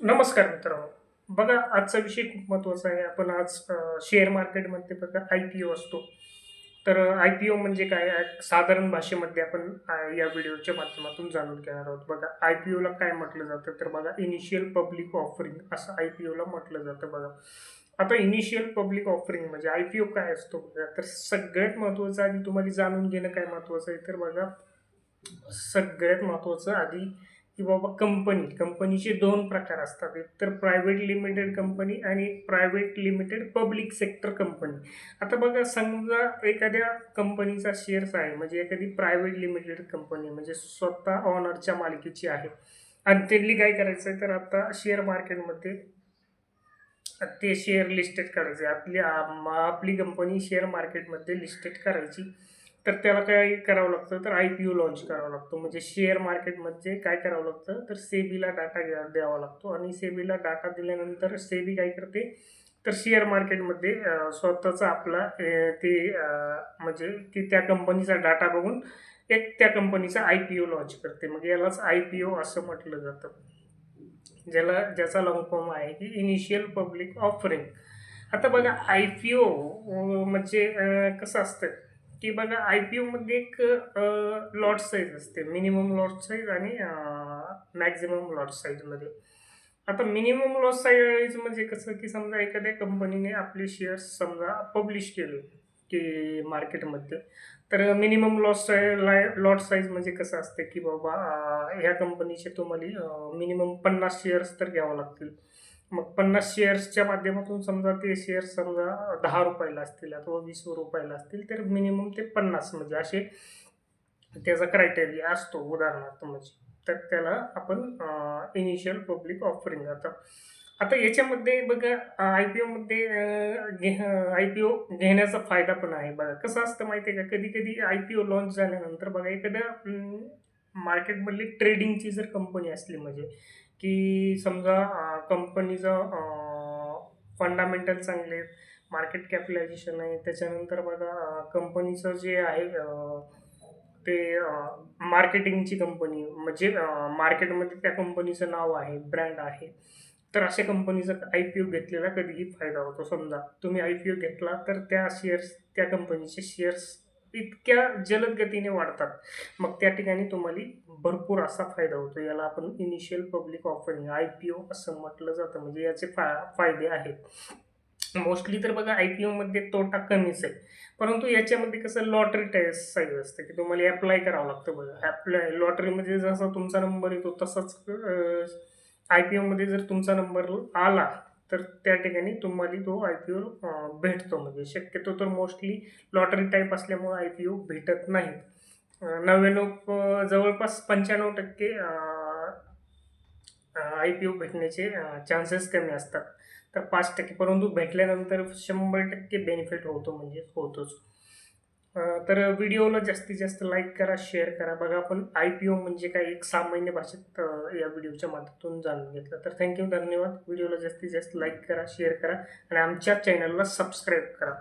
नमस्कार मित्रांनो. बघा आजचा विषय खूप महत्त्वाचा आहे. आपण आज शेअर मार्केटमध्ये बघा आय पी ओ असतो. तर आय पी ओ म्हणजे काय? साधारण भाषेमध्ये आपण या व्हिडिओच्या माध्यमातून जाणून घेणार आहोत. बघा आय पी ओला काय म्हटलं जातं? तर बघा इनिशियल पब्लिक ऑफरिंग असं आय पी ओला म्हटलं जातं बघा. आता इनिशियल पब्लिक ऑफरिंग म्हणजे आय पी ओ काय असतो बघा? तर सगळ्यात महत्त्वाचं आधी तुम्हाला जाणून घेणं काय महत्त्वाचं आहे? तर बघा सगळ्यात महत्त्वाचं आधी की बाबा कंपनी कंपनीचे दोन प्रकार असतात. एक तर प्रायव्हेट लिमिटेड कंपनी आणि private limited public sector company आता बघा समजा एखाद्या कंपनीचा शेअर्स आहे म्हणजे एखादी प्रायव्हेट लिमिटेड कंपनी म्हणजे स्वतः ऑनरच्या मालकीची आहे. आणि त्यांनी काय करायचं आहे तर आता शेअर मार्केटमध्ये ते शेअर लिस्टेड करायचे. आपली आपली कंपनी शेअर मार्केटमध्ये लिस्टेड करायची. तर त्याला काय करावं लागतं? तर आय पी ओ लॉन्च करावं लागतो. म्हणजे शेअर मार्केटमध्ये काय करावं लागतं? तर सेबीला डाटा द्यावा लागतो. आणि सेबीला डाटा दिल्यानंतर सेबी काय करते? तर शेअर मार्केटमध्ये स्वतःचा आपला ते म्हणजे की त्या कंपनीचा डाटा बघून एक त्या कंपनीचा आय पी ओ लॉन्च करते. मग यालाच आय पी ओ असं म्हटलं जातं. ज्याला ज्याचा लॉंग फॉर्म आहे की इनिशियल पब्लिक ऑफरिंग आता बघा आय पी ओ म्हणजे कसं असतं? की बघा आय पी ओमध्ये एक लॉट साईज असते. मिनिमम लॉट साईज आणि मॅक्झिमम लॉट साईजमध्ये आता मिनिमम लॉट साईज म्हणजे कसं की समजा एखाद्या कंपनीने आपले शेअर्स समजा पब्लिश केले की मार्केटमध्ये तर minimum lot size lot size म्हणजे कसं असतं की बाबा ह्या कंपनीचे तुम्हाला मिनिमम पन्नास शेअर्स तर घ्यावं लागतील. मग पन्नास शेअर्सच्या माध्यमातून समजा ते शेअर्स समजा दहा रुपयाला असतील अथवा वीस रुपयाला असतील तर मिनिमम ते पन्नास म्हणजे असे त्याचा क्रायटेरिया असतो उदाहरणार्थ म्हणजे. तर त्याला आपण इनिशियल पब्लिक ऑफरिंग आता आता याच्यामध्ये बघा आय पी ओमध्ये आय पी ओ घेण्याचा फायदा पण आहे बघा. कसं असतं माहिती आहे का? कधी कधी आय पी ओ लॉन्च झाल्यानंतर बघा एखाद्या मार्केटमधली ट्रेडिंगची जर कंपनी असली म्हणजे की समजा कंपनीचं फंडामेंटल चांगले आहेत मार्केट कॅपिटलायझेशन आहे त्याच्यानंतर बघा कंपनीचं जे आहे ते मार्केटिंगची कंपनी म्हणजे मार्केटमध्ये त्या कंपनीचं नाव आहे ब्रँड आहे तर अशा कंपनीचा आय पी ओ घेतलेला कधीही फायदा होतो. समजा तुम्ही आय पी ओ घेतला तर त्या शेअर्स त्या कंपनीचे शेअर्स इतक्या जलद गतीने वाढतात. मग त्या ठिकाणी तुम्हाला भरपूर असा फायदा होतो. याला आपण initial public offering I P O असं म्हटलं जातं. म्हणजे याचे फा फायदे आहेत. मोस्टली तर बघा आय पी ओमध्ये तोटा कमीच आहे. परंतु याच्यामध्ये कसं लॉटरी टेस्ट साईज असतं की तुम्हाला अप्लाय करावं लागतं बघा. अप्लाय लॉटरीमध्ये जसा तुमचा नंबर येतो तसाच आय पी ओमध्ये जर तुमचा नंबर आला तर त्या ठिकाणी तुम्हाला तो आय पी ओ भेटतो. म्हणजे शक्यतो तर मोस्टली लॉटरी टाईप असल्यामुळं आय पी ओ भेटत नाहीत नव्याण्णव जवळपास पंच्याण्णव टक्के आय पी ओ भेटण्याचे चान्सेस कमी असतात. तर पाच टक्के परंतु भेटल्यानंतर शंभर टक्के बेनिफिट होतो म्हणजे होतोच. तर व्हिडिओला जास्तीत जास्त लाईक करा शेअर करा. बघा आपण आय पी ओ म्हणजे काय? एक सामान्य भाषेत या व्हिडिओच्या माध्यमातून जाणून घेतलं. तर थँक्यू धन्यवाद. व्हिडिओला जास्तीत जास्त लाईक करा शेअर करा आणि आमच्या चॅनलला सबस्क्राईब करा.